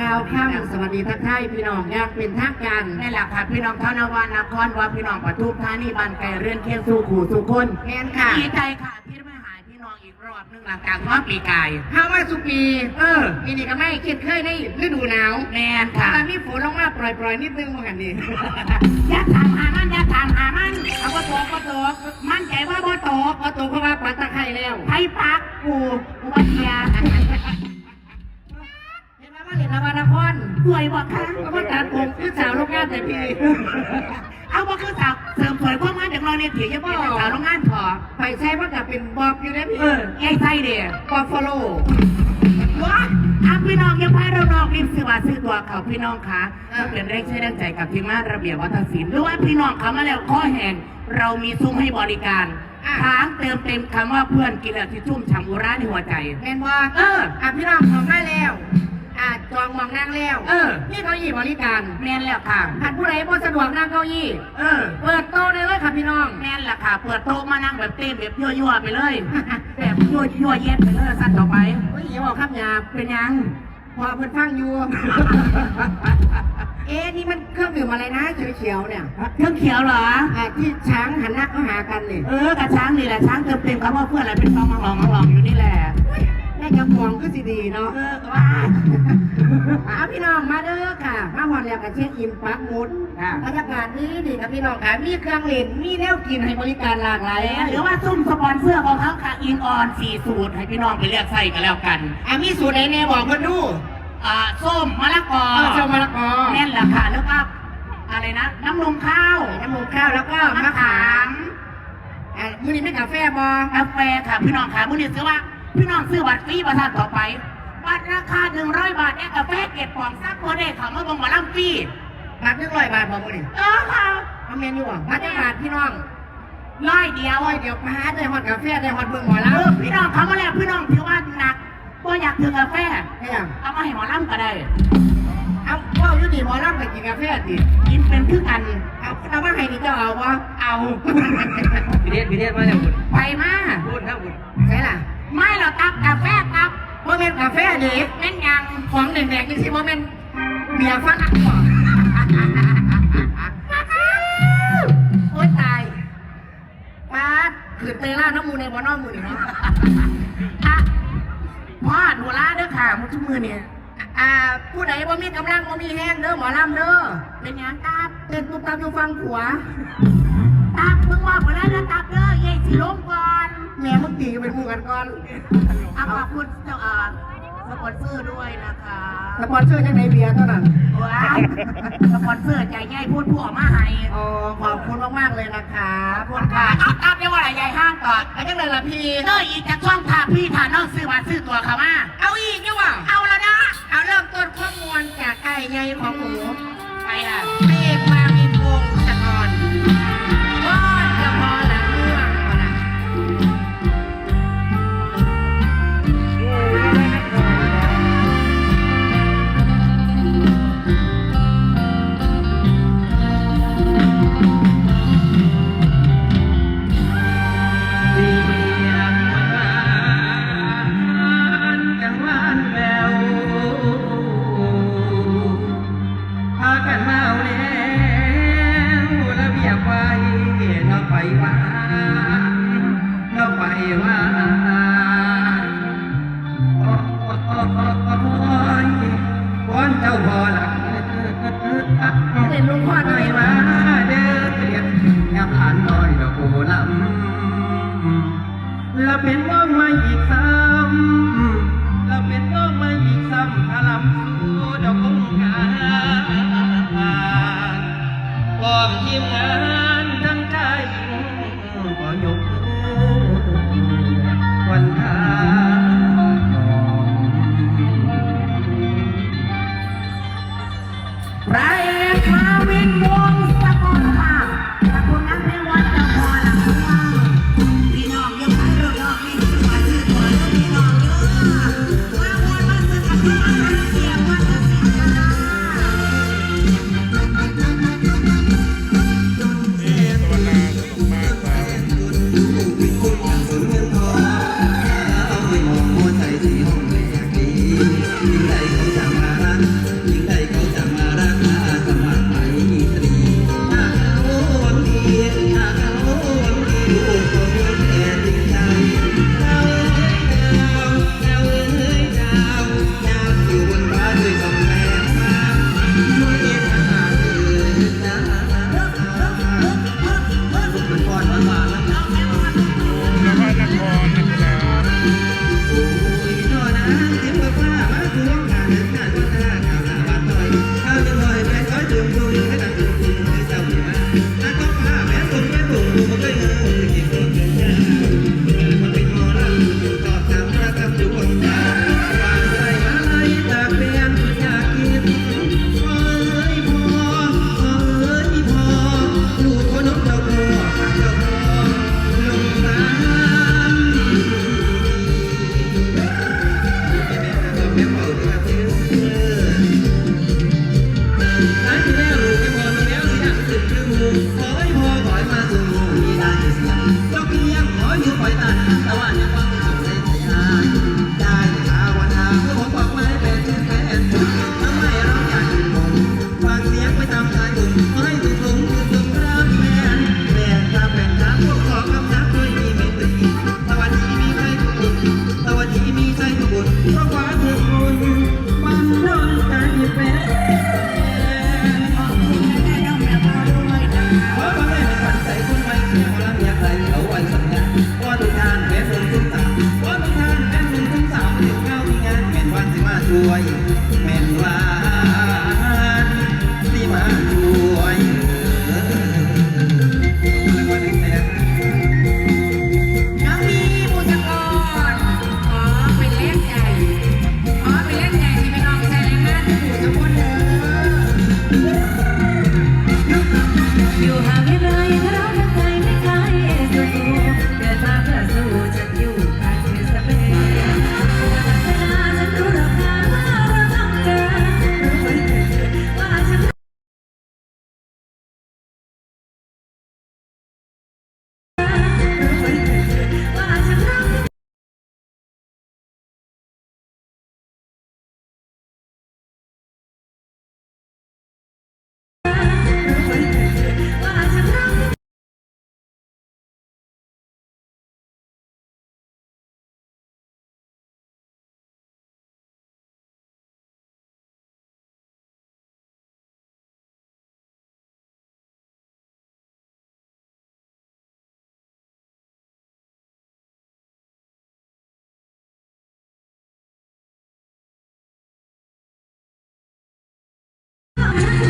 ชาวค่ำสวัสดีทักทายพี่น้องอยากเป็นทักกันนี่แหละค่ะพี่น้องเท่านวันนครว่าพี่น้องปทุมธานีบ้านไก่เรือนเคียงสู่ขู่สู่คนแมนค่ะดีใจค่ะที่ได้มาหาพี่น้องอีกรอบหนึงหลังจากว่าปีกายเข้ามาสุปี เออปีนี้ก็ไม่คิดเคยในฤดูหนาวแมนค่ะตอนนี้ฝนลงมาปล่อยๆนิดนึงเหมือนกันนี่อย่าถามหามันอย่าถามหามันเอาว่าตกก็ตกมั่นใจว่าบ่ตกพอตัวเพราะว่าปัดตะไคร้แล้วให้ปักกู เด็กเราเนี่ยเถียงยังไม่เป็นสาวโรงงานพอไปใช้ว่ากับเป็นบอบอยู่ได้พี่เออไอ้ไส้เดียบอฟฟาโลว้าอาพี่น้องอยังพายเรานอกรีบซื้อว่าซื้อตัวเขาพี่น้องคะก็เป็นแรงเชื่อแรงใจกับทีมงานระเบียบวัฒนศิลป์หรือว่าพี่น้องเขามาแล้วข้อแห่งเรามีซุ้มให้บริการทางเติมเต็มคำว่าเพื่อนกินแล้วที่ชุ่มฉ่ำอุราในหัวใจแมนว่าเอออะพี่น้องของได้แล้วอะจองมองนั่งแล้ว เออ นี่เก้าอี้บริการ แม่นแล้วค่ะหัดผู้ใดบ่สะดวกนั่งเก้าอี้ เออ เปิดโต๊ะได้ เลยค่ะพี่น้องแม่นละค่ะ เปิดโต๊ะมานั่งแบบเต้นแบบยั่วๆไปเลย แบบยั่วยั่วๆเย็ดไปเลยสั้นต่อไปโอ้ยอย่าบอกครับหยาบเป็นยังพอเพิ่นฟังอยู่ เอ๊ะนี่มันเครื่องดื่มอะไรนะเขียวๆเนี่ยเครื่องเขียวเหรออะที่ช้างหันหน้าเข้าหากันนี่เออกระช้างนี่แหละช้างเติมเต็มคำว่าเพื่อนอะไรเป็นฟองมังหลองมังหลองอยู่นี่แหละ แม่กระมองก็สิดีเนาะเออก็ว่าเอาพี่น้องมาเด้อค่ะ มาหอดแล้วกับเช็คอินปักหมุดค่ะบรรยากาศนี้ดีครับพี่น้องค่ะ มีเครื่องเล่น มีแนวกินให้บริการหลากหลายหรือว่าซุ่มสปอนเซอร์ของเขาค่ะอินออนสี่สูตร ให้พี่น้องไปเลือกใส่กันแล้วกันอะมีสูตรไหนแน่บอกเพิ่นดูอ่าส้มมะละกอเออส้มมะละกอแน่นราคาแล้วก็อะไรนะ น้ำนมข้าว น้ำมูกข้าวแล้วก็มะขามอะมื้อนี้ไม่กาแฟบอกาแฟค่ะพี่น้องค่ะมื้อนี้ซื้อว่า พี่น้องซื้อบัตรฟรีประทานต่อไป บัตรราคา 100 บาทแอกาแฟเก็บของซักโคเดเขามาบงหมาล่ำฟรีบัตรหนึ่งร้อยบาทบอกมื้อนี้เออค่ะเอาเมนูอะบัตรจักบาทพี่น้องร้อยเดียวร้อยเดี๋ยวมาหาได้ฮอดกาแฟได้ฮอดเบิ่งหมอเอแล้วอพี่น้องเขามาแล้วพี่น้องถือว่าหนักก็อยากถือกาแฟเนี่ยเอามาให้หมอล่ำก็ได้เอาเว่าอยู่นี่หมอลำไปกินกาแฟดิกินเป็นคือกันเอาเอามาให้นี่เจ้าเอาบ่เอาพี่เทศพี่เทศมาแล้วคุณไปมาพูดครับคุณใช่ล่ะ ไม่เราตับกาแฟตับบ่แม่นกาแฟดิแม่นยังของแดงๆนี่สิบ่แม่นเบียร์ฟันอักบ่โอ๊ยตายป้าดขืนเตยล่าน้ำมูในบ่อน้อมูนี่เนาะอะพ่อหนูลาเด้อค่ะมุทุกมือเนี่ยอ่าผู้ใดบ่มีกำลังบ่มีแห้งเด้อหมอลำเด้อเป็นหยังตับเต้นตุ๊บตับอยู่ฟังขัวตับมึงบอกมาแล้วนะตับเด้อเย่สิล้มก่อน ตีกัเป็นหมู่กันก่อนอ่ขอบคุณเจ้าอ่าสปอนเซอร์ด้วยนะคะสปอนเซอร์จาในเบียร์เท่านั้น ว้าวสปอนเซอร์ใจใหญ่พูดผู้ออมาให้โอ้ขอบคุณมากๆเลยนะคะขอบคุณค่ะเอาตามเรียกว่าอะไรใหญ่ห้างก่อนแล้วจังเลยละพี่เนออีกจะช่องทางพี่ทานนอกซื้อมาซื้อตัวค่ะมาเอาอีกเนี่ยวะเอาแล้วนะ เอาเริ่มต้นข้อมูลจากไก่ใหญ่ของหมูไปละเมฆมา เสียงว่า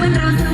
วันเรา